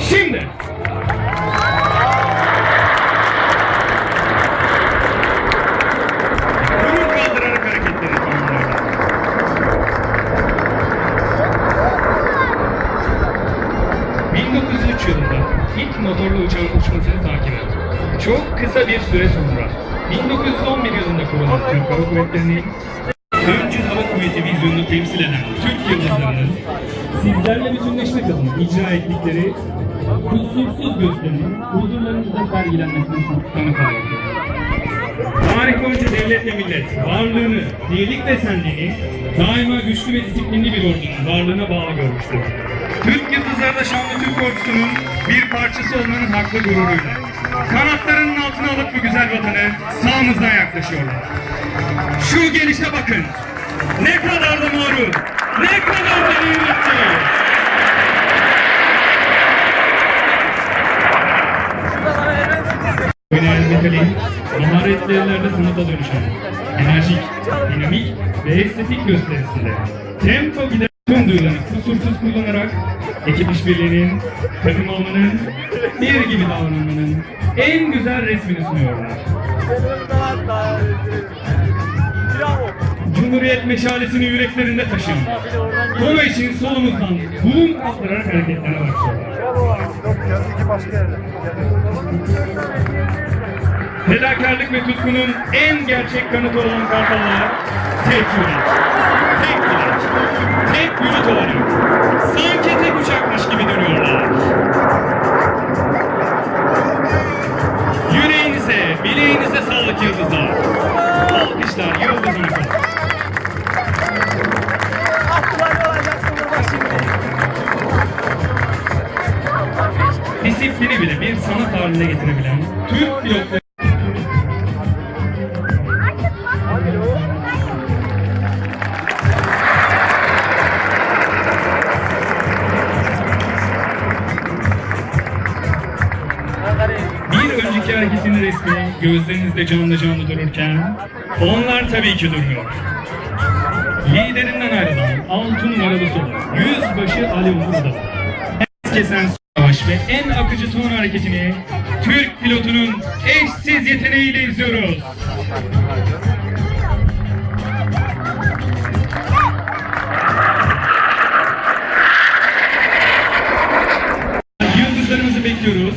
Şimdi. Burun kaldırarak hareketleri tamamlayalım. ...1903 yılında ilk motorlu uçağın uçmasını takip etti. Çok kısa bir süre sonra 1911 yılında kurulan Türk Hava Kuvvetleri'nin öncü hava kuvveti vizyonunu temsil eden Türk yıldızlarının sizlerle bütünleşmek adına icra ettikleri kusursuz gösterinin huzurlarınızda sergilenmesini tanık. Tarih boyunca devlet ve millet varlığını, birlik ve senliğini daima güçlü ve disiplinli bir ordunun varlığına bağlı görmüştür. Türk yıldızları da şanlı Türk ordusunun bir parçası olmanın haklı gururuyla. Kanatlarının alıp bu güzel vatanı sağımızdan yaklaşıyorlar. Şu gelişe bakın. Ne kadar da mağrur, ne kadar da yürekli. Genel metalik, maharetlerde sanata dönüşen, enerjik, dinamik ve estetik gösterisinde tempo giden tüm duyularını kusursuz kullanarak ekip işbirliğinin, takım olmanın, bir gibi davranmanın en güzel resmini sunuyorlar. Cumhuriyet meşalesini yüreklerinde taşıyan, konu için solumuzdan bulun kaldırarak hareketlere başlıyorlar. Fedakarlık ve tutkunun en gerçek kanıtı olan kartallar tek yürek, tek dilek, haline getirebilen Türk pilotları Bir önceki hareketinin resmi gözlerinizde canlı canlı dururken onlar tabii ki durmuyor. Liderinden ayrılan 6 numaralı soru Yüzbaşı Ali Umur da. En kesen savaş ve en akıcı ton hareketini Türk pilotunun eşsiz yeteneğiyle izliyoruz. Yıldızlarımızı bekliyoruz.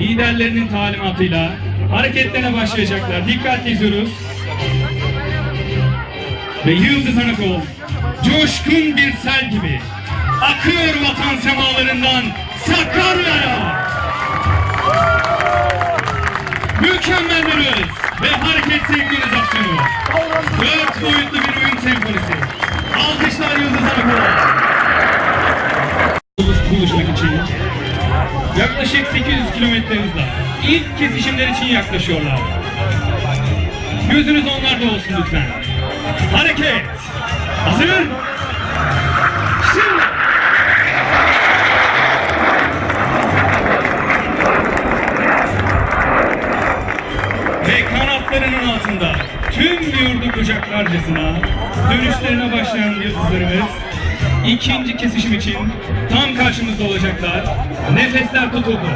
Liderlerinin talimatıyla hareketlerine başlayacaklar. Dikkatli izliyoruz. Ve Yıldız Anakol coşkun bir sel gibi akıyor vatan semalarından Sakarya'ya. Mükemmel bir hız ve hareket senkronizasyonu. Dört boyutlu bir oyun senfonisi. Alkışlar Yıldız Anakol'a. Buluş- buluşmak için yaklaşık 800 kilometre hızla ilk kesişimler için yaklaşıyorlar. Gözünüz onlarda olsun lütfen. Hareket! Hazır! Ve kanatlarının altında tüm yurdu kucaklarcasına dönüşlerine başlayan yıldızlarımız ikinci kesişim için tam karşımızda olacaklar. Nefesler tutuldu.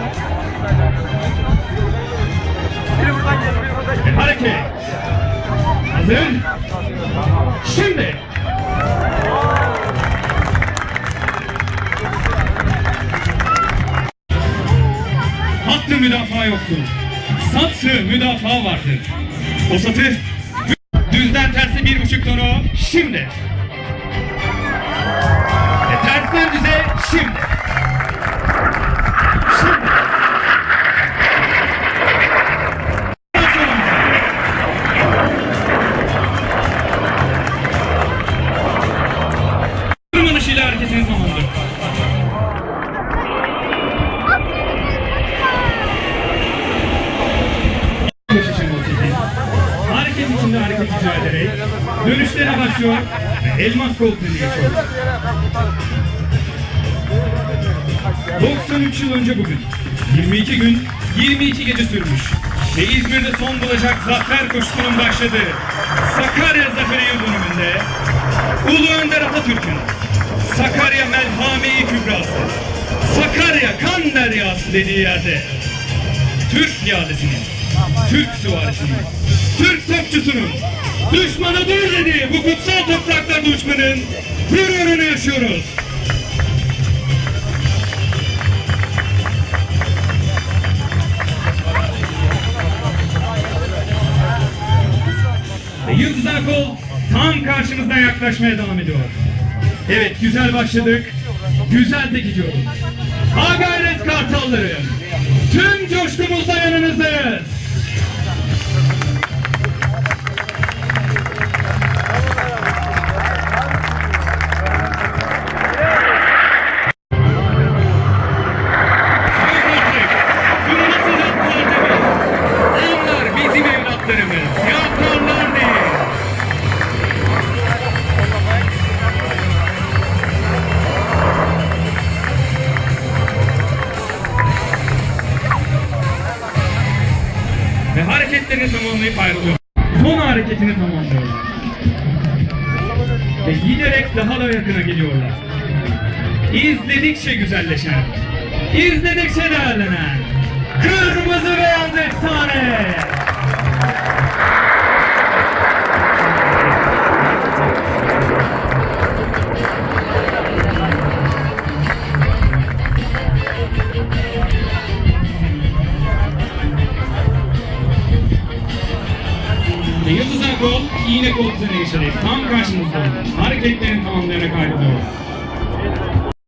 Hareket! Hazır! Şimdi! Hattı müdafaa yoktur. Satı müdafaa vardır. O satı düzden tersi bir buçuk tonu şimdi. Ve tersten düze. Şimdi. Hareket icra ederek dönüşlerine başlıyor ve elmas koltuğunu geçiyor. 93 yıl önce bugün. 22 gün 22 gece sürmüş. Ve İzmir'de son bulacak zafer koşusunun başladığı Sakarya Zaferi Yıl dönümünde Ulu Önder Atatürk'ün Sakarya Melhame-i Kübrası deryası dediği yerde Türk piyadesinin, Türk süvarisinin, Türk topçusunun düşmanı dur dediği bu kutsal topraklarda uçmanın gururunu yaşıyoruz. Yıldız Akol tam karşımızdan yaklaşmaya devam ediyor. Evet güzel başladık. Güzel de gidiyoruz. Ha gayret kartalları. Tüm coşkumuzla yanınızdayız. Son hareketini tamamlıyorlar. Ve giderek daha da yakına geliyorlar. İzledikçe güzelleşen, izledikçe değerlenen, kırmızı beyaz. いいね交通電車で三回しますとまるで一点かまんないね帰ってます